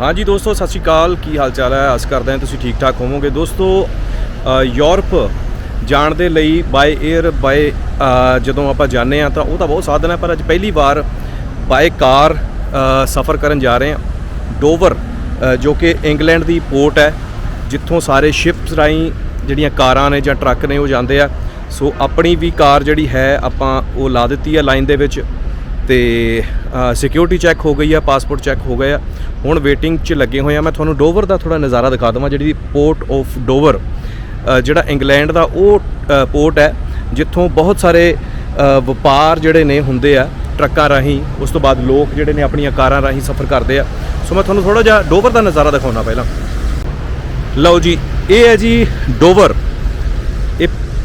ਹਾਂਜੀ ਦੋਸਤੋ, ਸਤਿ ਸ਼੍ਰੀ ਅਕਾਲ। ਕੀ ਹਾਲ ਚਾਲ ਹੈ? ਆਸ ਕਰਦੇ ਹਾਂ ਤੁਸੀਂ ਠੀਕ ਠਾਕ ਹੋਵੋਗੇ। ਦੋਸਤੋ ਯੂਰਪ ਜਾਣ ਦੇ ਲਈ ਬਾਈ 에ਅਰ ਬਾਈ ਜਦੋਂ ਆਪਾਂ ਜਾਂਦੇ ਹਾਂ ਤਾਂ ਉਹ ਤਾਂ ਬਹੁਤ ਸਾਧਨ ਹੈ, ਪਰ ਅੱਜ ਪਹਿਲੀ ਵਾਰ ਬਾਈ ਕਾਰ ਸਫ਼ਰ ਕਰਨ ਜਾ ਰਹੇ ਹਾਂ। ਡੋਵਰ ਜੋ ਕਿ ਇੰਗਲੈਂਡ ਦੀ ਪੋਰਟ ਹੈ, ਜਿੱਥੋਂ ਸਾਰੇ ਸ਼ਿਪਸ ਰਾਹੀਂ ਜਿਹੜੀਆਂ ਕਾਰਾਂ ਨੇ ਜਾਂ ਟਰੱਕ ਨੇ ਉਹ ਜਾਂਦੇ ਆ। ਸੋ ਆਪਣੀ ਵੀ ਕਾਰ ਜਿਹੜੀ ਹੈ, ਆਪਾਂ ਉਹ ਲਾ ਦਿੱਤੀ ਹੈ ਲਾਈਨ ਦੇ ਵਿੱਚ। ਤੇ ਸਿਕਿਉਰਿਟੀ ਚੈੱਕ ਹੋ ਗਈ ਆ ਪਾਸਪੋਰਟ ਚੈੱਕ ਹੋ ਗਿਆ ਹੁਣ ਵੇਟਿੰਗ 'ਚ ਲੱਗੇ ਹੋਏ ਆ। ਮੈਂ ਤੁਹਾਨੂੰ ਡੋਵਰ ਦਾ ਥੋੜਾ ਨਜ਼ਾਰਾ ਦਿਖਾ ਦਵਾਂ, ਜਿਹੜੀ ਪੋਰਟ ਆਫ ਡੋਵਰ ਜਿਹੜਾ ਇੰਗਲੈਂਡ ਦਾ ਉਹ ਪੋਰਟ ਹੈ, ਜਿੱਥੋਂ ਬਹੁਤ ਸਾਰੇ ਵਪਾਰ ਜਿਹੜੇ ਨੇ ਹੁੰਦੇ ਆ, ਟਰੱਕਾਂ ਰਾਹੀਂ, ਉਸ ਤੋਂ ਬਾਅਦ ਲੋਕ ਜਿਹੜੇ ਨੇ ਆਪਣੀਆਂ ਕਾਰਾਂ ਰਾਹੀਂ ਸਫ਼ਰ ਕਰਦੇ ਆ। ਸੋ ਮੈਂ ਤੁਹਾਨੂੰ ਥੋੜਾ ਜਿਹਾ ਡੋਵਰ ਦਾ ਨਜ਼ਾਰਾ ਦਿਖਾਉਣਾ ਪਹਿਲਾਂ। ਲਓ ਜੀ, ਇਹ ਹੈ ਜੀ ਡੋਵਰ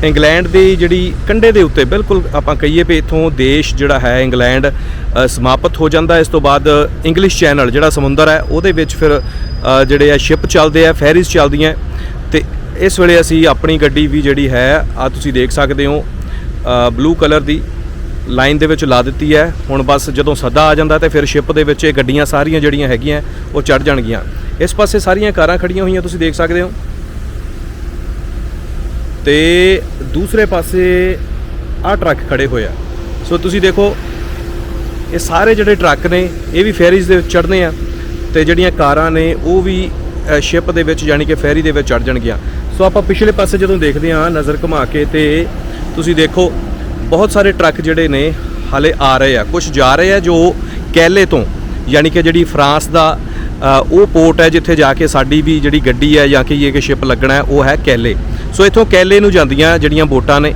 ਇੰਗਲੈਂਡ ਦੀ ਜਿਹੜੀ ਕੰਢੇ ਦੇ ਉੱਤੇ ਬਿਲਕੁਲ ਆਪਾਂ ਕਹੀਏ ਵੀ ਇਥੋਂ ਦੇਸ਼ ਜਿਹੜਾ ਹੈ ਇੰਗਲੈਂਡ ਸਮਾਪਤ ਹੋ ਜਾਂਦਾ। ਇਸ ਤੋਂ ਬਾਅਦ ਇੰਗਲਿਸ਼ ਚੈਨਲ ਜਿਹੜਾ ਸਮੁੰਦਰ ਹੈ, ਉਹਦੇ ਵਿੱਚ ਫਿਰ ਜਿਹੜੇ ਆ ਸ਼ਿਪ ਚੱਲਦੇ ਆ, ਫੈਰੀਜ਼ ਚੱਲਦੀਆਂ। ਤੇ ਇਸ ਵੇਲੇ ਅਸੀਂ ਆਪਣੀ ਗੱਡੀ ਵੀ ਜਿਹੜੀ ਹੈ ਆ ਤੁਸੀਂ ਦੇਖ ਸਕਦੇ ਹੋ ਬਲੂ ਕਲਰ ਦੀ ਲਾਈਨ ਦੇ ਵਿੱਚ ਲਾ ਦਿੱਤੀ ਹੈ। ਹੁਣ ਬਸ ਜਦੋਂ ਸੱਦਾ ਆ ਜਾਂਦਾ ਤੇ ਫਿਰ ਸ਼ਿਪ ਦੇ ਵਿੱਚ ਇਹ ਗੱਡੀਆਂ ਸਾਰੀਆਂ ਜਿਹੜੀਆਂ ਹੈਗੀਆਂ, ਉਹ ਚੜ ਜਾਣਗੀਆਂ। ਇਸ ਪਾਸੇ ਸਾਰੀਆਂ ਕਾਰਾਂ ਖੜੀਆਂ ਹੋਈਆਂ ਤੁਸੀਂ ਦੇਖ ਸਕਦੇ ਹੋ। ਤੇ ਦੂਸਰੇ ਪਾਸੇ ਆਹ ਟਰੱਕ ਖੜੇ ਹੋਏ ਆ। ਸੋ ਤੁਸੀਂ ਦੇਖੋ, ਇਹ ਸਾਰੇ ਜਿਹੜੇ ਟਰੱਕ ਨੇ, ਇਹ ਵੀ ਫੈਰੀਜ਼ ਦੇ ਵਿੱਚ ਚੜ੍ਹਨੇ ਆ ਤੇ ਜਿਹੜੀਆਂ ਕਾਰਾਂ ਨੇ, ਉਹ ਵੀ ਸ਼ਿਪ ਦੇ ਵਿੱਚ ਯਾਨੀ ਕਿ ਫੈਰੀ ਦੇ ਵਿੱਚ ਚੜ ਜਾਣਗੀਆਂ। ਸੋ ਆਪਾਂ ਪਿਛਲੇ ਪਾਸੇ ਜਦੋਂ ਦੇਖਦੇ ਹਾਂ ਨਜ਼ਰ ਘੁਮਾ ਕੇ ਤੇ ਤੁਸੀਂ ਦੇਖੋ, ਬਹੁਤ ਸਾਰੇ ਟਰੱਕ ਜਿਹੜੇ ਨੇ, ਹਾਲੇ ਆ ਰਹੇ ਆ। ਕੁਝ ਜਾ ਰਹੇ ਆ ਜੋ ਕੈਲੇ ਤੋਂ, ਯਾਨੀ ਕਿ ਜਿਹੜੀ ਫਰਾਂਸ ਦਾ ਉਹ ਪੋਰਟ ਹੈ ਜਿੱਥੇ ਜਾ ਕੇ ਸਾਡੀ ਵੀ ਜਿਹੜੀ ਗੱਡੀ ਹੈ ਜਾਂ ਕਿ ਇਹ ਕਿ ਸ਼ਿਪ ਲੱਗਣਾ ਉਹ ਹੈ ਕੈਲੇ। ਸੋ ਇੱਥੋਂ ਕੈਲੇ ਨੂੰ ਜਾਂਦੀਆਂ ਜਿਹੜੀਆਂ ਬੋਟਾਂ ਨੇ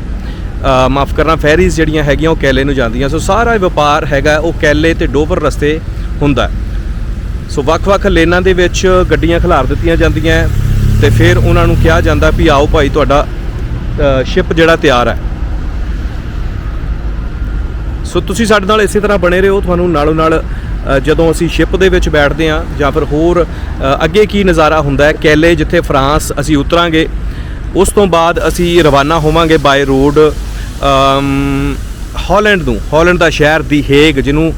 ਮਾਫ ਕਰਨਾ, ਫੈਰੀਜ਼ ਜਿਹੜੀਆਂ ਹੈਗੀਆਂ, ਉਹ ਕੈਲੇ ਨੂੰ ਜਾਂਦੀਆਂ। ਸੋ ਸਾਰਾ ਵਪਾਰ ਹੈਗਾ, ਉਹ ਕੈਲੇ ਤੇ ਡੋਵਰ ਰਸਤੇ ਹੁੰਦਾ। ਸੋ ਵੱਖ-ਵੱਖ ਲੇਨਾਂ ਦੇ ਵਿੱਚ ਗੱਡੀਆਂ ਖਿਲਾਰ ਦਿੱਤੀਆਂ ਜਾਂਦੀਆਂ ਹੈ ਤੇ ਫਿਰ ਉਹਨਾਂ ਨੂੰ ਕਿਹਾ ਜਾਂਦਾ ਵੀ ਆਓ ਭਾਈ ਤੁਹਾਡਾ ਸ਼ਿਪ ਜਿਹੜਾ ਤਿਆਰ ਹੈ ਸੋ ਤੁਸੀਂ ਸਾਡੇ ਨਾਲ ਇਸੇ ਤਰ੍ਹਾਂ ਬਣੇ ਰਹੋ, ਤੁਹਾਨੂੰ ਨਾਲੋਂ ਨਾਲ ਜਦੋਂ ਅਸੀਂ ਸ਼ਿਪ ਦੇ ਵਿੱਚ ਬੈਠਦੇ ਹਾਂ ਜਾਂ ਫਿਰ ਹੋਰ ਅੱਗੇ ਕੀ ਨਜ਼ਾਰਾ ਹੁੰਦਾ ਹੈ ਕੈਲੇ ਜਿੱਥੇ ਫਰਾਂਸ ਅਸੀਂ ਉਤਰਾਂਗੇ ਉਸ ਤੋਂ ਬਾਅਦ ਅਸੀਂ ਰਵਾਨਾ ਹੋਵਾਂਗੇ ਬਾਈ ਰੋਡ ਅਮ, ਹਾਲੈਂਡ ਨੂੰ ਹਾਲੈਂਡ ਦਾ ਸ਼ਹਿਰ ਦੀ ਹੇਗ ਜਿਹਨੂੰ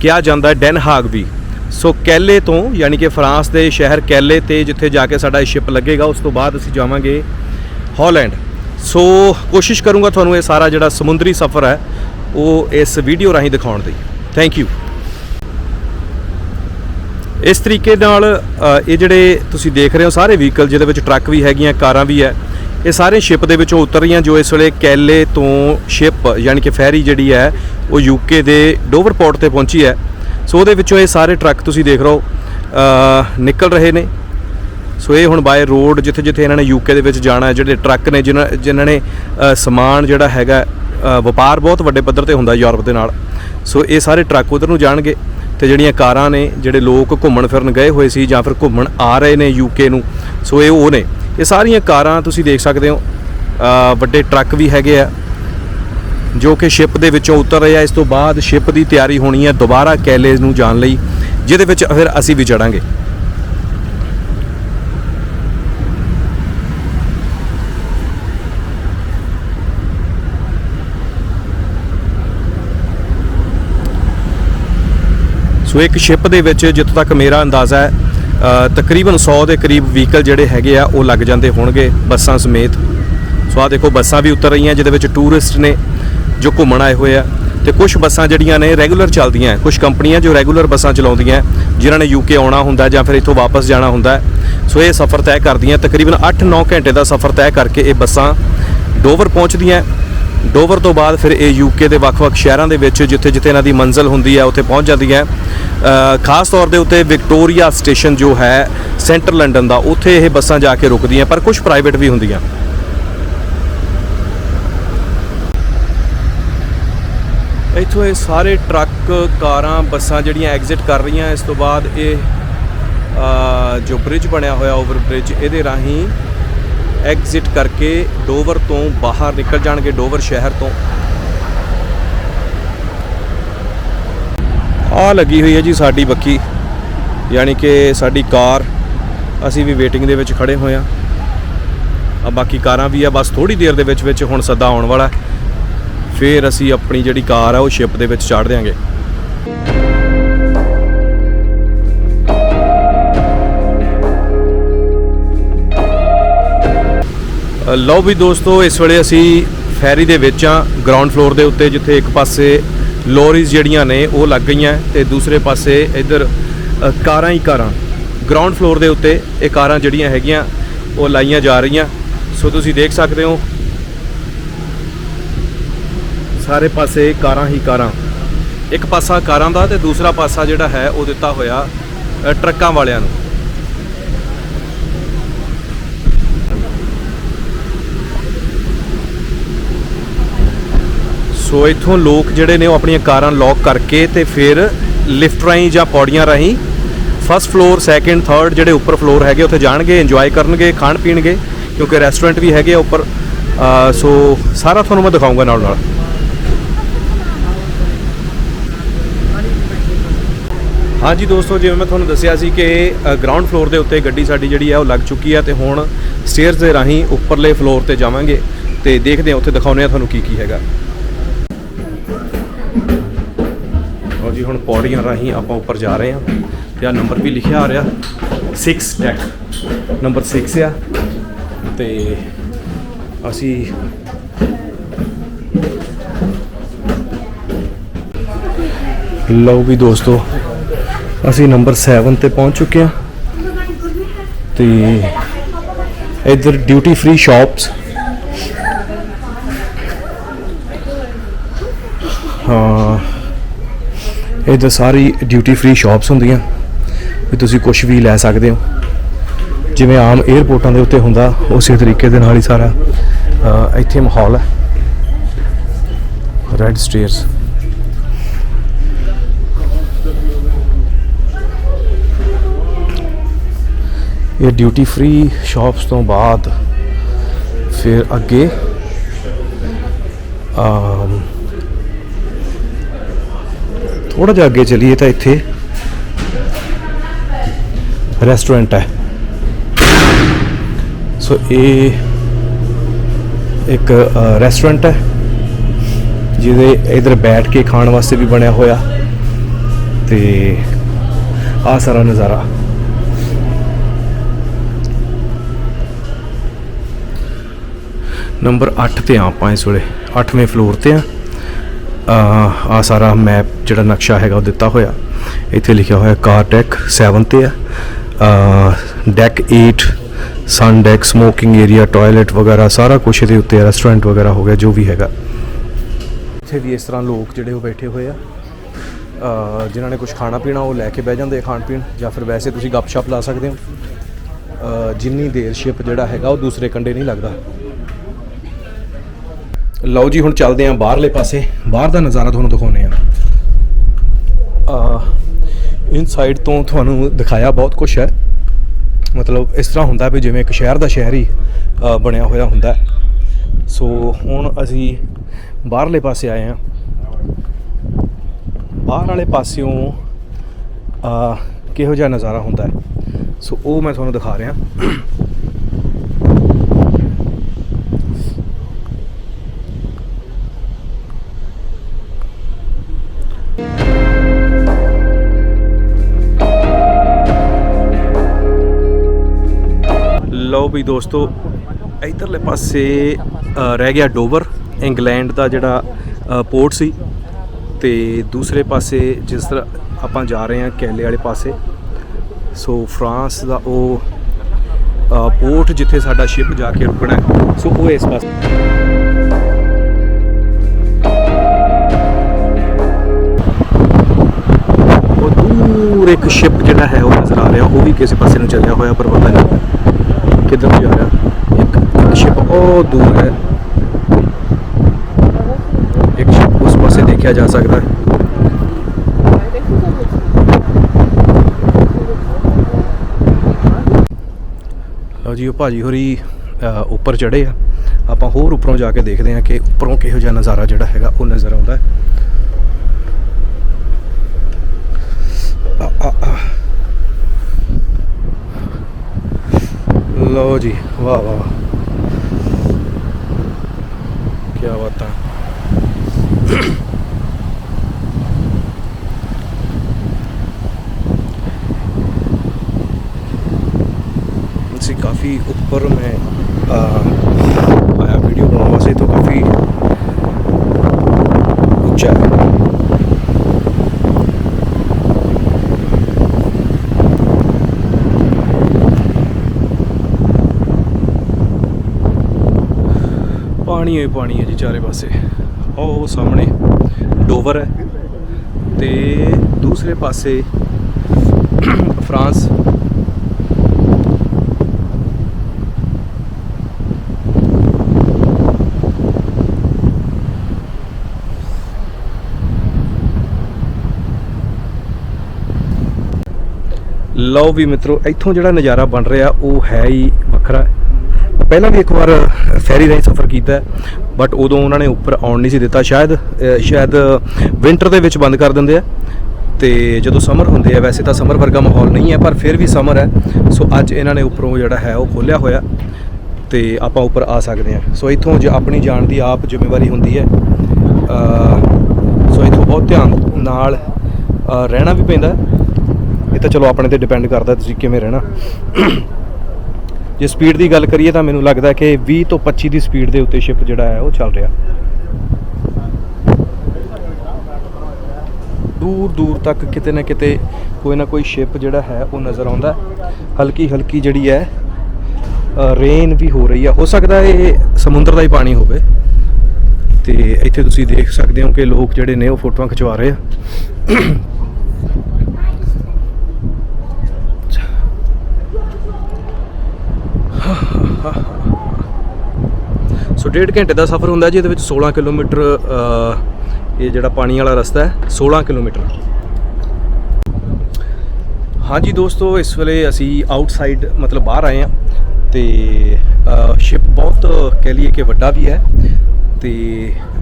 ਕਿਹਾ ਜਾਂਦਾ ਹੈ ਡੈਨ ਹਾਗ ਵੀ। ਸੋ ਕੈਲੇ ਤੋਂ ਯਾਨੀ ਕਿ ਫਰਾਂਸ ਦੇ ਸ਼ਹਿਰ ਕੈਲੇ ਤੇ ਜਿੱਥੇ ਜਾ ਕੇ ਸਾਡਾ ਸ਼ਿਪ ਲੱਗੇਗਾ ਉਸ ਤੋਂ ਬਾਅਦ ਅਸੀਂ ਜਾਵਾਂਗੇ ਹਾਲੈਂਡ। ਸੋ ਕੋਸ਼ਿਸ਼ ਕਰੂੰਗਾ ਤੁਹਾਨੂੰ ਇਹ ਸਾਰਾ ਜਿਹੜਾ ਸਮੁੰਦਰੀ ਸਫ਼ਰ ਹੈ ਉਹ ਇਸ ਵੀਡੀਓ ਰਾਹੀਂ ਦਿਖਾਉਣ ਦੀ। ਥੈਂਕ ਯੂ ਇਸ ਤਰੀਕੇ ਨਾਲ ਇਹ ਜਿਹੜੇ ਤੁਸੀਂ ਦੇਖ ਰਹੇ ਹੋ, ਸਾਰੇ ਵਹੀਕਲ ਜਿਹਦੇ ਵਿੱਚ ਟਰੱਕ ਵੀ ਹੈਗੀਆਂ, ਕਾਰਾਂ ਵੀ ਹੈ, ਇਹ ਸਾਰੇ ਸ਼ਿਪ ਦੇ ਵਿੱਚੋਂ ਉਤਰ ਰਹੀਆਂ, ਜੋ ਇਸ ਵੇਲੇ ਕੈਲੇ ਤੋਂ ਸ਼ਿਪ ਯਾਨੀ ਕਿ ਫੈਰੀ ਜਿਹੜੀ ਹੈ, ਉਹ ਯੂਕੇ ਦੇ ਡੋਵਰ ਪੋਰਟ ਤੇ ਪਹੁੰਚੀ ਹੈ। ਸੋ ਉਹਦੇ ਵਿੱਚੋਂ ਇਹ ਸਾਰੇ ਟਰੱਕ ਤੁਸੀਂ ਦੇਖ ਰਹੇ ਹੋ ਨਿਕਲ ਰਹੇ ਨੇ। ਸੋ ਇਹ ਹੁਣ ਬਾਏ ਰੋਡ ਜਿੱਥੇ ਜਿੱਥੇ ਇਹਨਾਂ ਨੇ ਯੂਕੇ ਦੇ ਵਿੱਚ ਜਾਣਾ ਜਿਹੜੇ ਟਰੱਕ ਨੇ, ਜਿਨ੍ਹਾਂ ਜਿਨ੍ਹਾਂ ਨੇ ਸਮਾਨ ਜਿਹੜਾ ਹੈਗਾ ਵਪਾਰ ਬਹੁਤ ਵੱਡੇ ਪੱਧਰ ਤੇ ਹੁੰਦਾ ਯੂਰਪ ਦੇ ਨਾਲ। ਸੋ ਇਹ ਸਾਰੇ ਟਰੱਕ ਉਧਰ ਨੂੰ ਜਾਣਗੇ। ਤੇ ਜਿਹੜੀਆਂ ਕਾਰਾਂ ਨੇ, ਜਿਹੜੇ ਲੋਕ ਘੁੰਮਣ ਫਿਰਨ ਗਏ ਹੋਏ ਸੀ ਜਾਂ ਫਿਰ ਘੁੰਮਣ ਆ ਰਹੇ ਨੇ ਯੂਕੇ ਨੂੰ, ਸੋ ਇਹ ਉਹ ਨੇ। ਇਹ ਸਾਰੀਆਂ ਕਾਰਾਂ ਤੁਸੀਂ ਦੇਖ ਸਕਦੇ ਹੋ। ਵੱਡੇ ਟਰੱਕ ਵੀ ਹੈਗੇ ਆ, ਜੋ ਕਿ ਸ਼ਿਪ ਦੇ ਵਿੱਚੋਂ ਉਤਰ ਰਹੇ ਆ। ਇਸ ਤੋਂ ਬਾਅਦ ਸ਼ਿਪ ਦੀ ਤਿਆਰੀ ਹੋਣੀ ਹੈ ਦੁਬਾਰਾ ਕੈਲੇ ਨੂੰ ਜਾਣ ਲਈ, ਜਿਹਦੇ ਵਿੱਚ ਫਿਰ ਅਸੀਂ ਵੀ ਚੜਾਂਗੇ। ਸੋ ਇੱਕ ਸ਼ਿਪ ਦੇ ਵਿੱਚ ਜਿੱਥੋਂ ਤੱਕ ਮੇਰਾ ਅੰਦਾਜ਼ਾ ਹੈ ਤਕਰੀਬਨ 100 ਦੇ ਕਰੀਬ ਵਹੀਕਲ ਜਿਹੜੇ ਹੈਗੇ ਆ, ਉਹ ਲੱਗ ਜਾਂਦੇ ਹੋਣਗੇ ਬੱਸਾਂ ਸਮੇਤ। ਸੋ ਆ ਦੇਖੋ, ਬੱਸਾਂ ਵੀ ਉਤਰ ਰਹੀਆਂ, ਜਿਹਦੇ ਵਿੱਚ ਟੂਰਿਸਟ ਨੇ ਜੋ ਘੁੰਮਣ ਆਏ ਹੋਏ ਆ। ਤੇ ਕੁਝ ਬੱਸਾਂ ਜਿਹੜੀਆਂ ਨੇ ਰੈਗੂਲਰ ਚੱਲਦੀਆਂ ਕੁਝ ਕੰਪਨੀਆਂ ਜੋ ਰੈਗੂਲਰ ਬੱਸਾਂ ਚਲਾਉਂਦੀਆਂ ਜਿਨ੍ਹਾਂ ਨੇ ਯੂਕੇ ਆਉਣਾ ਹੁੰਦਾ ਜਾਂ ਫਿਰ ਇੱਥੋਂ ਵਾਪਸ ਜਾਣਾ ਹੁੰਦਾ ਸੋ ਇਹ ਸਫ਼ਰ ਤੈਅ ਕਰਦੀਆਂ, ਤਕਰੀਬਨ 8-9 ਘੰਟੇ ਦਾ ਸਫ਼ਰ ਤੈਅ ਕਰਕੇ ਇਹ ਬੱਸਾਂ ਡੋਵਰ ਪਹੁੰਚਦੀਆਂ ਡੋਵਰ ਤੋਂ ਬਾਅਦ ਫਿਰ ਇਹ ਯੂਕੇ ਦੇ ਵੱਖ-ਵੱਖ ਸ਼ਹਿਰਾਂ ਦੇ ਵਿੱਚ ਜਿੱਥੇ-ਜਿੱਥੇ ਇਹਨਾਂ ਦੀ ਮੰਜ਼ਲ ਹੁੰਦੀ ਹੈ, ਉੱਥੇ ਪਹੁੰਚ ਜਾਂਦੀ ਹੈ। ਖਾਸ ਤੌਰ ਦੇ ਉੱਤੇ ਵਿਕਟੋਰੀਆ ਸਟੇਸ਼ਨ ਜੋ ਹੈ, ਸੈਂਟਰ ਲੰਡਨ ਦਾ, ਉੱਥੇ ਇਹ ਬੱਸਾਂ ਜਾ ਕੇ ਰੁਕਦੀਆਂ, ਪਰ ਕੁਝ ਪ੍ਰਾਈਵੇਟ ਵੀ ਹੁੰਦੀਆਂ। ਇੱਥੋਂ ਇਹ ਸਾਰੇ ਟਰੱਕ, ਕਾਰਾਂ, ਬੱਸਾਂ ਜਿਹੜੀਆਂ ਐਗਜ਼ਿਟ ਕਰ ਰਹੀਆਂ, ਇਸ ਤੋਂ ਬਾਅਦ ਇਹ ਜੋ ਬ੍ਰਿਜ ਬਣਿਆ ਹੋਇਆ ਓਵਰ ਬ੍ਰਿਜ, ਇਹਦੇ ਰਾਹੀਂ ਐਗਜ਼ਿਟ ਕਰਕੇ ਡੋਵਰ ਤੋਂ ਬਾਹਰ ਨਿਕਲ ਜਾਣਗੇ, ਡੋਵਰ ਸ਼ਹਿਰ ਤੋਂ। ਆ ਲੱਗੀ ਹੋਈ ਹੈ ਜੀ ਸਾਡੀ ਬੱਕੀ। ਯਾਨੀ ਕਿ ਸਾਡੀ ਕਾਰ। ਅਸੀਂ ਵੀ ਵੇਟਿੰਗ ਦੇ ਵਿੱਚ ਖੜੇ ਹੋਏ ਆ ਆ ਬਾਕੀ ਕਾਰਾਂ ਵੀ ਆ, ਬਸ ਥੋੜੀ ਦੇਰ ਦੇ ਵਿੱਚ ਵਿੱਚ ਹੁਣ ਸੱਦਾ ਆਉਣ ਵਾਲਾ। ਫਿਰ ਅਸੀਂ ਆਪਣੀ ਜਿਹੜੀ ਕਾਰ ਆ, ਉਹ ਸ਼ਿਪ ਦੇ ਵਿੱਚ ਚਾੜ ਦਿਆਂਗੇ। ਲਓ ਵੀ ਦੋਸਤੋ, ਇਸ ਵੇਲੇ ਅਸੀਂ ਫੈਰੀ ਦੇ ਵਿੱਚ ਆ ਗਰਾਊਂਡ ਫਲੋਰ ਦੇ ਉੱਤੇ, ਜਿੱਥੇ ਇੱਕ ਪਾਸੇ ਲੋਰੀਜ਼ ਜਿਹੜੀਆਂ ਨੇ, ਉਹ ਲੱਗ ਗਈਆਂ ਤੇ ਦੂਸਰੇ ਪਾਸੇ ਇੱਧਰ ਕਾਰਾਂ ਹੀ ਕਾਰਾਂ। ਗਰਾਊਂਡ ਫਲੋਰ ਦੇ ਉੱਤੇ ਇਹ ਕਾਰਾਂ ਜਿਹੜੀਆਂ ਹੈਗੀਆਂ, ਉਹ ਲਾਈਆਂ ਜਾ ਰਹੀਆਂ। ਸੋ ਤੁਸੀਂ ਦੇਖ ਸਕਦੇ ਹੋ, ਸਾਰੇ ਪਾਸੇ ਕਾਰਾਂ ਹੀ ਕਾਰਾਂ। ਇੱਕ ਪਾਸਾ ਕਾਰਾਂ ਦਾ ਤੇ ਦੂਸਰਾ ਪਾਸਾ ਜਿਹੜਾ ਹੈ, ਉਹ ਦਿੱਤਾ ਹੋਇਆ ਟਰੱਕਾਂ ਵਾਲਿਆਂ ਨੂੰ। ਸੋ ਇੱਥੋਂ ਲੋਕ ਜਿਹੜੇ ਨੇ ਉਹ ਆਪਣੀਆਂ ਕਾਰਾਂ ਲੌਕ ਕਰਕੇ ਤੇ ਫਿਰ ਲਿਫਟ ਰਾਹੀਂ ਜਾਂ ਪੌੜੀਆਂ ਰਾਹੀਂ ਫਸਟ ਫਲੋਰ ਸੈਕੰਡ ਥਰਡ ਜਿਹੜੇ ਉੱਪਰ ਫਲੋਰ ਹੈਗੇ ਉੱਥੇ ਜਾਣਗੇ ਇੰਜੋਏ ਕਰਨਗੇ, ਖਾਣ ਪੀਣਗੇ, ਕਿਉਂਕਿ ਰੈਸਟੋਰੈਂਟ ਵੀ ਹੈਗੇ ਆ ਉੱਪਰ। ਸੋ ਸਾਰਾ ਤੁਹਾਨੂੰ ਮੈਂ ਦਿਖਾਉਂਗਾ ਨਾਲ ਨਾਲ। ਹਾਂਜੀ ਦੋਸਤੋ, ਜਿਵੇਂ ਮੈਂ ਤੁਹਾਨੂੰ ਦੱਸਿਆ ਸੀ ਕਿ ਗਰਾਊਂਡ ਫਲੋਰ ਦੇ ਉੱਤੇ ਗੱਡੀ ਸਾਡੀ ਜਿਹੜੀ ਹੈ ਉਹ ਲੱਗ ਚੁੱਕੀ ਹੈ ਤੇ ਹੁਣ ਸਟੇਅਰਸ ਦੇ ਰਾਹੀਂ ਉੱਪਰਲੇ ਫਲੋਰ ਤੇ ਜਾਵਾਂਗੇ ਤੇ ਦੇਖਦੇ ਹਾਂ, ਉੱਥੇ ਦਿਖਾਉਂਦੇ ਆ ਤੁਹਾਨੂੰ ਕੀ ਕੀ ਹੈਗਾ। ਜੀ ਹੁਣ ਪੌੜੀਆਂ ਰਾਹੀਂ ਆਪਾਂ ਉੱਪਰ ਜਾ ਰਹੇ ਹਾਂ ਤੇ ਆ ਨੰਬਰ ਵੀ ਲਿਖਿਆ ਆ ਰਿਹਾ 6 ਡੈਕ ਨੰਬਰ 6 ਆ ਤੇ ਅਸੀਂ ਲਓ ਵੀ ਦੋਸਤੋ, ਅਸੀਂ ਨੰਬਰ 7 ਤੇ ਪਹੁੰਚ ਚੁੱਕੇ ਹਾਂ ਤੇ ਇੱਧਰ ਡਿਊਟੀ ਫ੍ਰੀ ਸ਼ਾਪਸ ਹਾਂ। ਇੱਧਰ ਸਾਰੀ ਡਿਊਟੀ ਫ੍ਰੀ ਸ਼ਾਪਸ ਹੁੰਦੀਆਂ। ਵੀ ਤੁਸੀਂ ਕੁਝ ਵੀ ਲੈ ਸਕਦੇ ਹੋ। ਜਿਵੇਂ ਆਮ 에ਅਰਪੋਰਟਾਂ ਦੇ ਉੱਤੇ ਹੁੰਦਾ, ਉਸੇ ਤਰੀਕੇ ਦੇ ਨਾਲ ਹੀ ਸਾਰਾ ਇੱਥੇ ਮਾਹੌਲ ਹੈ। ਰੈਡ ਸਟੇਅਰਸ ਇਹ ਡਿਊਟੀ ਫ੍ਰੀ ਸ਼ਾਪਸ ਤੋਂ ਬਾਅਦ ਫਿਰ ਅੱਗੇ ਆਮ ਥੋੜਾ ਜਿਹਾ ਅੱਗੇ ਚਲੀਏ ਤਾਂ ਇੱਥੇ ਰੈਸਟੋਰੈਂਟ ਹੈ। ਸੋ ਇਹ ਇੱਕ ਰੈਸਟੋਰੈਂਟ ਹੈ, ਜਿਹਦੇ ਇਧਰ ਬੈਠ ਕੇ ਖਾਣ ਵਾਸਤੇ ਵੀ ਬਣਿਆ ਹੋਇਆ। ਤੇ ਆ ਸਾਰਾ ਨਜ਼ਾਰਾ। ਨੰਬਰ 8 ਤੇ ਆ ਆਪਾਂ ਇਸ ਵੇਲੇ। 8ਵੇਂ ਫਲੋਰ ਤੇ ਆ। ਆ ਸਾਰਾ ਮੈਪ ਜਿਹੜਾ ਨਕਸ਼ਾ ਹੈਗਾ ਉਹ ਦਿੱਤਾ ਹੋਇਆ। ਇੱਥੇ ਲਿਖਿਆ ਹੋਇਆ ਕਾਰ ਟੈਕ 7 ਤੇ ਆ। Deck 8 sun deck smoking area toilet ਵਗੈਰਾ ਸਾਰਾ ਕੁਝ ਇਹਦੇ ਉੱਤੇ ਰੈਸਟੋਰੈਂਟ ਵਗੈਰਾ ਹੋ ਗਿਆ ਜੋ ਵੀ ਹੈਗਾ। ਇੱਥੇ ਵੀ ਇਸ ਤਰ੍ਹਾਂ ਲੋਕ ਜਿਹੜੇ ਉਹ ਬੈਠੇ ਹੋਏ ਆ। ਅ, ਜਿਨ੍ਹਾਂ ਨੇ ਕੁਝ ਖਾਣਾ ਪੀਣਾ ਉਹ ਲੈ ਕੇ ਬਹਿ ਜਾਂਦੇ ਆ ਖਾਣ ਪੀਣ ਜਾਂ ਫਿਰ ਵੈਸੇ ਤੁਸੀਂ ਗੱਪਸ਼ਪ ਲਾ ਸਕਦੇ ਹੋ। ਜਿੰਨੀ ਦੇਰ ਸ਼ਿਪ ਜਿਹੜਾ ਹੈਗਾ ਉਹ ਦੂਸਰੇ ਕੰਡੇ ਨਹੀਂ ਲੱਗਦਾ। ਲਓ ਜੀ, ਹੁਣ ਚੱਲਦੇ ਆਂ ਬਾਹਰਲੇ ਪਾਸੇ। ਬਾਹਰ ਦਾ ਨਜ਼ਾਰਾ ਤੁਹਾਨੂੰ ਦਿਖਾਉਨੇ ਆ ਆ ਇਨਸਾਈਡ ਤੋਂ ਤੁਹਾਨੂੰ ਦਿਖਾਇਆ ਬਹੁਤ ਕੁਝ ਹੈ। ਮਤਲਬ ਇਸ ਤਰ੍ਹਾਂ ਹੁੰਦਾ ਵੀ ਜਿਵੇਂ ਇੱਕ ਸ਼ਹਿਰ ਦਾ ਸ਼ਹਿਰ ਹੀ ਬਣਿਆ ਹੋਇਆ ਹੁੰਦਾ ਸੋ ਹੁਣ ਅਸੀਂ ਬਾਹਰਲੇ ਪਾਸੇ ਆਏ ਆ ਬਾਹਰ ਵਾਲੇ ਪਾਸਿਓਂ ਆ ਕਿਹੋ ਜਿਹਾ ਨਜ਼ਾਰਾ ਹੁੰਦਾ ਸੋ ਉਹ ਮੈਂ ਤੁਹਾਨੂੰ ਦਿਖਾ ਰਿਹਾ। ਲਓ ਵੀ ਦੋਸਤੋ, ਇਧਰਲੇ ਪਾਸੇ ਰਹਿ ਗਿਆ ਡੋਵਰ, ਇੰਗਲੈਂਡ ਦਾ ਜਿਹੜਾ ਪੋਰਟ ਸੀ ਤੇ ਦੂਸਰੇ ਪਾਸੇ ਜਿਸ ਤਰ੍ਹਾਂ ਆਪਾਂ ਜਾ ਰਹੇ ਹਾਂ ਕੈਲੇ ਵਾਲੇ ਪਾਸੇ, ਸੋ ਫਰਾਂਸ ਦਾ ਉਹ ਪੋਰਟ ਜਿੱਥੇ ਸਾਡਾ ਸ਼ਿਪ ਜਾ ਕੇ ਰੁਕਣਾ ਸੋ ਉਹ ਇਸ ਪਾਸੇ ਇੱਕ ਸ਼ਿਪ ਜਿਹੜਾ ਹੈ ਉਹ ਨਜ਼ਰ ਆ ਰਿਹਾ, ਉਹ ਵੀ ਕਿਸੇ ਪਾਸੇ ਨੂੰ ਚੱਲਿਆ ਹੋਇਆ, ਪਰ ਪਤਾ ਨਹੀਂ। ਕਿੱਧਰ ਨੂੰ ਜਾ ਰਿਹਾ? ਇੱਕ ਇੱਕ ਸ਼ਿਪ ਉਹ ਦੂਰ ਹੈ। ਇੱਕ ਸ਼ਿਪ ਉਸ ਪਾਸੇ ਦੇਖਿਆ ਜਾ ਸਕਦਾ ਹੈ। ਲਓ ਜੀ ਉਹ ਭਾਜੀ ਹੋਰੀ ਉੱਪਰ ਚੜੇ ਆ। ਆਪਾਂ ਹੋਰ ਉੱਪਰੋਂ ਜਾ ਕੇ ਦੇਖਦੇ ਹਾਂ ਕਿ ਉੱਪਰੋਂ ਕਿਹੋ ਜਿਹਾ ਨਜ਼ਾਰਾ ਜਿਹੜਾ ਹੈਗਾ ਉਹ ਨਜ਼ਰ ਆਉਂਦਾ ਹੈ। ਆ, ਆ, ਆ। ਲਓ ਜੀ ਵਾਹ ਵਾਹ ਵਾਹ ਕੀ ਬਾਤ ਹੈ ਅਸੀਂ ਕਾਫੀ ਉੱਪਰ ਮੈਂ ਅਹ, ਪਾਣੀ ਹੈ ਜੀ ਚਾਰੇ ਪਾਸੇ। ਉਹ ਸਾਹਮਣੇ। ਡੋਵਰ ਹੈ। ਤੇ ਦੂਸਰੇ ਪਾਸੇ ਫਰਾਂਸ। ਲਓ ਵੀ ਮਿੱਤਰੋ, ਇੱਥੋਂ ਜਿਹੜਾ ਨਜ਼ਾਰਾ ਬਣ ਰਿਹਾ ਉਹ ਹੈ ਹੀ ਵੱਖਰਾ। ਪਹਿਲਾਂ ਵੀ ਇੱਕ ਵਾਰ ਫੈਰੀ ਰਾਹੀਂ ਸਫ਼ਰ ਕੀਤਾ ਬਟ ਉਦੋਂ ਉਹਨਾਂ ਨੇ ਉੱਪਰ ਆਉਣ ਨਹੀਂ ਸੀ ਦਿੱਤਾ। ਸ਼ਾਇਦ ਸ਼ਾਇਦ ਵਿੰਟਰ ਦੇ ਵਿੱਚ ਬੰਦ ਕਰ ਦਿੰਦੇ ਆ, ਤੇ ਜਦੋਂ ਸਮਰ ਹੁੰਦੇ ਆ, ਵੈਸੇ ਤਾਂ ਸਮਰ ਵਰਗਾ ਮਾਹੌਲ ਨਹੀਂ ਹੈ, ਪਰ ਫਿਰ ਵੀ ਸਮਰ ਹੈ। ਸੋ ਅੱਜ ਇਹਨਾਂ ਨੇ ਉੱਪਰੋਂ ਜਿਹੜਾ ਹੈ, ਉਹ ਖੋਲਿਆ ਹੋਇਆ, ਤੇ ਆਪਾਂ ਉੱਪਰ ਆ ਸਕਦੇ ਹਾਂ। ਸੋ ਇੱਥੋਂ ਜੇ ਆਪਣੀ ਜਾਣ ਦੀ ਆਪ ਜ਼ਿੰਮੇਵਾਰੀ ਹੁੰਦੀ ਹੈ ਸੋ ਇੱਥੋਂ ਬਹੁਤ ਧਿਆਨ ਨਾਲ ਰਹਿਣਾ ਵੀ ਪੈਂਦਾ ਇਹ ਤਾਂ ਚਲੋ ਆਪਣੇ ਤੇ ਡਿਪੈਂਡ ਕਰਦਾ ਤੁਸੀਂ ਕਿਵੇਂ ਰਹਿਣਾ। ਜੇ ਸਪੀਡ ਦੀ ਗੱਲ ਕਰੀਏ ਤਾਂ ਮੈਨੂੰ ਲੱਗਦਾ ਕਿ 20 ਤੋਂ 25 ਦੀ ਸਪੀਡ ਦੇ ਉੱਤੇ ਸ਼ਿਪ ਜਿਹੜਾ ਹੈ ਉਹ ਚੱਲ ਰਿਹਾ। ਦੂਰ ਦੂਰ ਤੱਕ ਕਿਤੇ ਨਾ ਕਿਤੇ ਕੋਈ ਨਾ ਕੋਈ ਸ਼ਿਪ ਜਿਹੜਾ ਹੈ ਉਹ ਨਜ਼ਰ ਆਉਂਦਾ ਹਲਕੀ ਹਲਕੀ ਜਿਹੜੀ ਹੈ ਰੇਨ ਵੀ ਹੋ ਰਹੀ ਆ। ਹੋ ਸਕਦਾ ਇਹ ਸਮੁੰਦਰ ਦਾ ਹੀ ਪਾਣੀ ਹੋਵੇ। ਤੇ ਇੱਥੇ ਤੁਸੀਂ ਦੇਖ ਸਕਦੇ ਹੋ ਕਿ ਲੋਕ ਜਿਹੜੇ ਨੇ ਉਹ ਫੋਟੋਆਂ ਖਿਚਵਾ ਰਹੇ ਆ ਸੋ ਡੇਢ ਘੰਟੇ ਦਾ ਸਫ਼ਰ ਹੁੰਦਾ ਜੀ ਇਹਦੇ ਵਿੱਚ 16 ਕਿਲੋਮੀਟਰ ਇਹ ਜਿਹੜਾ ਪਾਣੀ ਵਾਲਾ ਰਸਤਾ ਹੈ 16 ਕਿਲੋਮੀਟਰ। ਹਾਂਜੀ ਦੋਸਤੋ, ਇਸ ਵੇਲੇ ਅਸੀਂ ਆਊਟਸਾਈਡ ਮਤਲਬ ਬਾਹਰ ਆਏ ਹਾਂ ਤੇ ਸ਼ਿਪ ਬਹੁਤ ਕਹਿ ਲਈਏ ਕਿ ਵੱਡਾ ਵੀ ਹੈ ਤੇ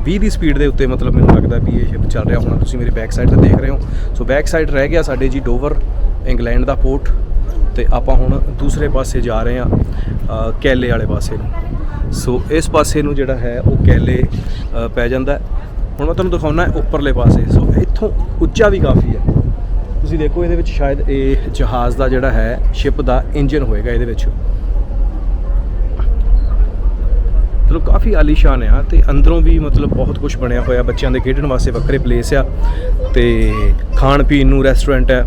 20 ਦੀ ਸਪੀਡ ਦੇ ਉੱਤੇ ਮਤਲਬ ਮੈਨੂੰ ਲੱਗਦਾ ਵੀ ਇਹ ਸ਼ਿਪ ਚੱਲ ਰਿਹਾ ਹੋਣਾ। ਤੁਸੀਂ ਮੇਰੇ ਬੈਕ ਸਾਈਡ ਤੇ ਦੇਖ ਰਹੇ ਹੋ। ਸੋ ਬੈਕ ਸਾਈਡ ਰਹਿ ਗਿਆ ਸਾਡੇ ਜੀ ਡੋਵਰ, ਇੰਗਲੈਂਡ ਦਾ ਪੋਰਟ ਤੇ ਆਪਾਂ ਹੁਣ ਦੂਸਰੇ ਪਾਸੇ ਜਾ ਰਹੇ ਹਾਂ ਕੈਲੇ ਵਾਲੇ ਪਾਸੇ ਨੂੰ। ਸੋ ਇਸ ਪਾਸੇ ਨੂੰ ਜਿਹੜਾ ਹੈ ਉਹ ਕੈਲੇ ਪੈ ਜਾਂਦਾ ਹੁਣ ਮੈਂ ਤੁਹਾਨੂੰ ਦਿਖਾਉਣਾ ਉੱਪਰਲੇ ਪਾਸੇ। ਸੋ ਇੱਥੋਂ ਉੱਚਾ ਵੀ ਕਾਫੀ ਹੈ। ਤੁਸੀਂ ਦੇਖੋ ਇਹਦੇ ਵਿੱਚ ਸ਼ਾਇਦ ਇਹ ਜਹਾਜ਼ ਦਾ ਜਿਹੜਾ ਹੈ ਸ਼ਿਪ ਦਾ ਇੰਜਨ ਹੋਏਗਾ ਇਹਦੇ ਵਿੱਚ। ਮਤਲਬ ਕਾਫੀ ਆਲੀਸ਼ਾਨ ਆ ਤੇ ਅੰਦਰੋਂ ਵੀ ਮਤਲਬ ਬਹੁਤ ਕੁਝ ਬਣਿਆ ਹੋਇਆ। ਬੱਚਿਆਂ ਦੇ ਖੇਡਣ ਵਾਸਤੇ ਵੱਖਰੇ ਪਲੇਸ ਆ ਤੇ ਖਾਣ ਪੀਣ ਨੂੰ ਰੈਸਟੋਰੈਂਟ ਹੈ।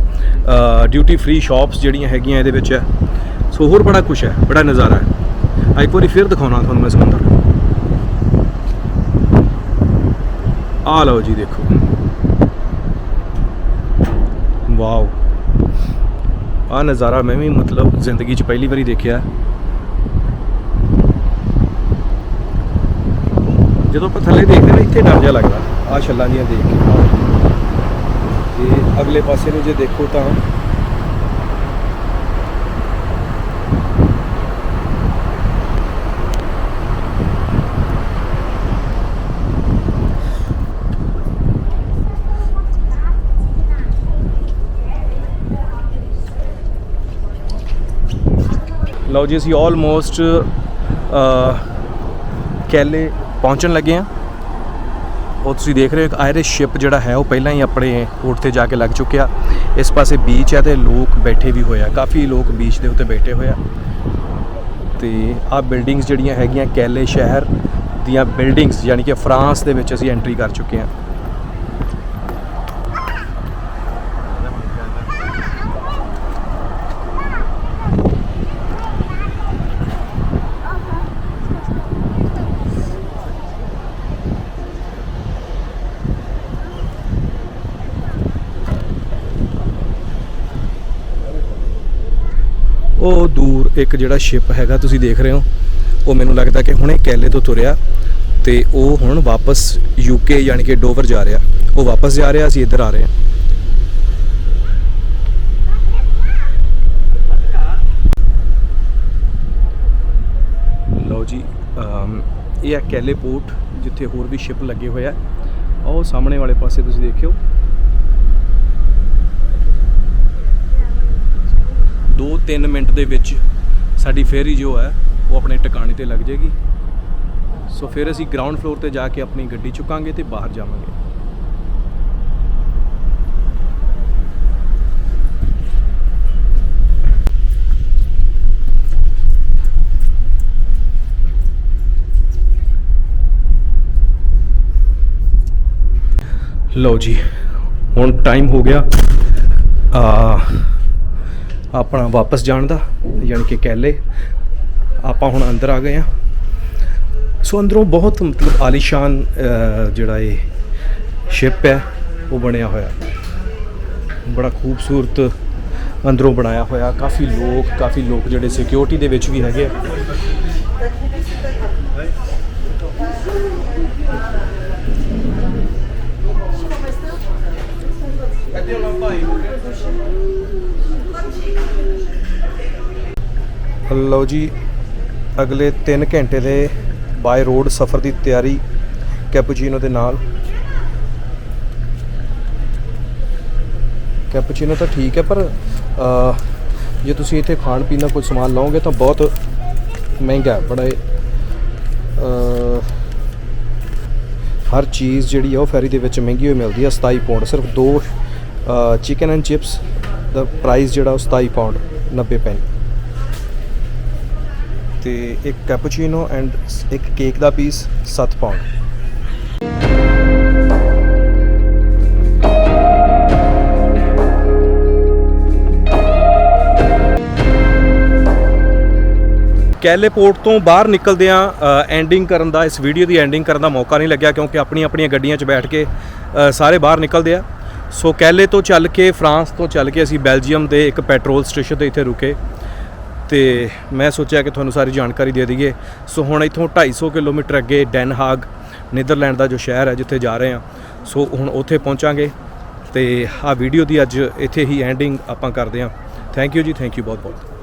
ਡਿਊਟੀ ਫ੍ਰੀ ਸ਼ਾਪਸ ਜਿਹੜੀਆਂ ਹੈਗੀਆਂ ਇਹਦੇ ਵਿੱਚ ਹੈ। ਸੋ ਹੋਰ ਬੜਾ ਕੁਝ ਹੈ, ਬੜਾ ਨਜ਼ਾਰਾ ਹੈ। ਆ ਇੱਕ ਵਾਰੀ ਫਿਰ ਦਿਖਾਉਣਾ ਤੁਹਾਨੂੰ ਮੈਂ ਸਮੁੰਦਰ ਆ ਲਓ ਜੀ ਦੇਖੋ। ਵਾਓ। ਆ ਨਜ਼ਾਰਾ ਮੈਂ ਵੀ ਮਤਲਬ ਜ਼ਿੰਦਗੀ 'ਚ ਪਹਿਲੀ ਵਾਰੀ ਦੇਖਿਆ। ਜਦੋਂ ਆਪਾਂ ਥੱਲੇ ਦੇਖਦੇ ਨਾ ਇੱਥੇ ਡਰ ਜਿਹਾ ਲੱਗਦਾ। ਆ ਛੱਲਾਂ ਜੀਆਂ ਦੇਖ ਕੇ। ਤੇ ਅਗਲੇ ਪਾਸੇ ਨੂੰ ਜੇ ਦੇਖੋ ਤਾਂ ਲਓ ਜੀ, ਅਸੀਂ ਆਲਮੋਸਟ ਕੈਲੇ ਪਹੁੰਚਣ ਲੱਗੇ ਆ ਉਹ ਤੁਸੀਂ ਦੇਖ ਰਹੇ ਹੋ, ਇੱਕ ਆਇਰਿਸ਼ ਸ਼ਿਪ ਜਿਹੜਾ ਹੈ, ਉਹ ਪਹਿਲਾਂ ਹੀ ਆਪਣੇ ਪੋਰਟ ਤੇ ਜਾ ਕੇ ਲੱਗ ਚੁੱਕਿਆ। ਇਸ ਪਾਸੇ ਬੀਚ ਹੈ ਤੇ ਲੋਕ ਬੈਠੇ ਵੀ ਹੋਏ ਆ। ਕਾਫੀ ਲੋਕ ਬੀਚ ਦੇ ਉੱਤੇ ਬੈਠੇ ਹੋਏ ਆ। ਤੇ ਆਹ ਬਿਲਡਿੰਗਸ ਜਿਹੜੀਆਂ ਹੈਗੀਆਂ ਕੈਲੇ ਸ਼ਹਿਰ ਦੀਆਂ ਬਿਲਡਿੰਗਸ ਯਾਨੀ ਕਿ ਫਰਾਂਸ ਦੇ ਵਿੱਚ ਅਸੀਂ ਐਂਟਰੀ ਕਰ ਚੁੱਕੇ ਹਾਂ ਉਹ ਦੂਰ ਇੱਕ ਜਿਹੜਾ ਸ਼ਿਪ ਹੈਗਾ ਤੁਸੀਂ ਦੇਖ ਰਹੇ ਹੋ, ਉਹ ਮੈਨੂੰ ਲੱਗਦਾ ਕਿ ਹੁਣੇ ਕੈਲੇ ਤੋਂ ਤੁਰਿਆ ਤੇ ਉਹ ਹੁਣ ਵਾਪਸ ਯੂਕੇ ਯਾਨੀ ਕਿ ਡੋਵਰ ਜਾ ਰਿਹਾ। ਉਹ ਵਾਪਸ ਜਾ ਰਿਹਾ, ਅਸੀਂ ਇੱਧਰ ਆ ਰਹੇ ਹਾਂ। ਲਓ ਜੀ ਇਹ ਹੈ ਕੈਲੇ ਪੋਰਟ, ਜਿੱਥੇ ਹੋਰ ਵੀ ਸ਼ਿਪ ਲੱਗੇ ਹੋਏ ਆ। ਉਹ ਸਾਹਮਣੇ ਵਾਲੇ ਪਾਸੇ ਤੁਸੀਂ ਦੇਖਿਓ। ਦੋ ਤਿੰਨ ਮਿੰਟ ਦੇ ਵਿੱਚ ਸਾਡੀ ਫੇਰੀ ਜੋ ਹੈ, ਉਹ ਆਪਣੇ ਟਿਕਾਣੇ ਤੇ ਲੱਗ ਜਾਏਗੀ। ਸੋ ਫਿਰ ਅਸੀਂ ਗਰਾਊਂਡ ਫਲੋਰ ਤੇ ਜਾ ਕੇ ਆਪਣੀ ਗੱਡੀ ਚੁੱਕਾਂਗੇ ਤੇ ਬਾਹਰ ਜਾਵਾਂਗੇ। ਲਓ ਜੀ, ਹੁਣ ਟਾਈਮ ਹੋ ਗਿਆ। ਆ ਆਪਣਾ ਵਾਪਸ ਜਾਣ ਦਾ, ਯਾਨੀ ਕਿ ਕੈਲੇ। ਆਪਾਂ ਹੁਣ ਅੰਦਰ ਆ ਗਏ ਆ ਸੋ ਅੰਦਰੋਂ ਬਹੁਤ ਮਤਲਬ ਆਲੀਸ਼ਾਨ ਜਿਹੜਾ ਇਹ ਸ਼ਿਪ ਹੈ, ਉਹ ਬਣਿਆ ਹੋਇਆ। ਬੜਾ ਖੂਬਸੂਰਤ ਅੰਦਰੋਂ ਬਣਾਇਆ ਹੋਇਆ। ਕਾਫੀ ਲੋਕ ਕਾਫੀ ਲੋਕ ਜਿਹੜੇ ਸਿਕਿਉਰਿਟੀ ਦੇ ਵਿੱਚ ਵੀ ਹੈਗੇ ਆ। ਲਓ ਜੀ, ਅਗਲੇ 3 ਘੰਟੇ ਦੇ ਬਾਈ ਰੋਡ ਸਫ਼ਰ ਦੀ ਤਿਆਰੀ ਕੈਪੂਚੀਨੋ ਦੇ ਨਾਲ। ਕੈਪੂਚੀਨੋ ਤਾਂ ਠੀਕ ਹੈ, ਪਰ ਜੇ ਤੁਸੀਂ ਇੱਥੇ ਖਾਣ ਪੀਣ ਦਾ ਕੁਝ ਸਮਾਨ ਲਓਗੇ ਤਾਂ ਬਹੁਤ ਮਹਿੰਗਾ ਹੈ, ਬੜਾ ਹਰ ਚੀਜ਼ ਜਿਹੜੀ ਆ ਉਹ ਫੈਰੀ ਦੇ ਵਿੱਚ ਮਹਿੰਗੀ ਹੋਈ ਮਿਲਦੀ ਆ 27 ਪਾਉਂਡ ਸਿਰਫ ਦੋ ਚਿਕਨ ਐਂਡ ਚਿਪਸ ਦਾ ਪ੍ਰਾਈਸ ਜਿਹੜਾ ਉਹ 27 ਪਾਉਂਡ 90 ਪੈਨੀ ਤੇ ਇੱਕ ਕੈਪੂਚੀਨੋ ਐਂਡ ਇੱਕ ਕੇਕ ਦਾ ਪੀਸ 7 ਪਾਉਂਡ ਕੈਲੇ ਪੋਰਟ ਤੋਂ ਬਾਹਰ ਨਿਕਲਦਿਆਂ ਐਂਡਿੰਗ ਕਰਨ ਦਾ, ਇਸ ਵੀਡੀਓ ਦੀ ਐਂਡਿੰਗ ਕਰਨ ਦਾ ਮੌਕਾ ਨਹੀਂ ਲੱਗਿਆ ਕਿਉਂਕਿ ਆਪਣੀਆਂ ਆਪਣੀਆਂ ਗੱਡੀਆਂ 'ਚ ਬੈਠ ਕੇ ਸਾਰੇ ਬਾਹਰ ਨਿਕਲਦੇ ਆ। ਸੋ ਕੈਲੇ ਤੋਂ ਚੱਲ ਕੇ, ਫਰਾਂਸ ਤੋਂ ਚੱਲ ਕੇ ਅਸੀਂ ਬੈਲਜੀਅਮ ਦੇ ਇੱਕ ਪੈਟਰੋਲ ਸਟੇਸ਼ਨ ਤੇ ਇੱਥੇ ਰੁਕੇ। ਤੇ ਮੈਂ ਸੋਚਿਆ ਕਿ ਤੁਹਾਨੂੰ ਸਾਰੀ ਜਾਣਕਾਰੀ ਦੇ ਦਈਏ। ਸੋ ਹੁਣ ਇੱਥੋਂ 250 ਕਿਲੋਮੀਟਰ ਅੱਗੇ ਡੈਨਹਾਗ ਨੀਦਰਲੈਂਡ ਦਾ ਜੋ ਸ਼ਹਿਰ ਹੈ ਜਿੱਥੇ ਜਾ ਰਹੇ ਹਾਂ। ਸੋ ਹੁਣ ਉੱਥੇ ਪਹੁੰਚਾਂਗੇ ਤੇ ਆ ਵੀਡੀਓ ਦੀ ਅੱਜ ਇੱਥੇ ਹੀ ਐਂਡਿੰਗ ਆਪਾਂ ਕਰਦੇ ਹਾਂ। Thank you ji thank you ਬਹੁਤ ਬਹੁਤ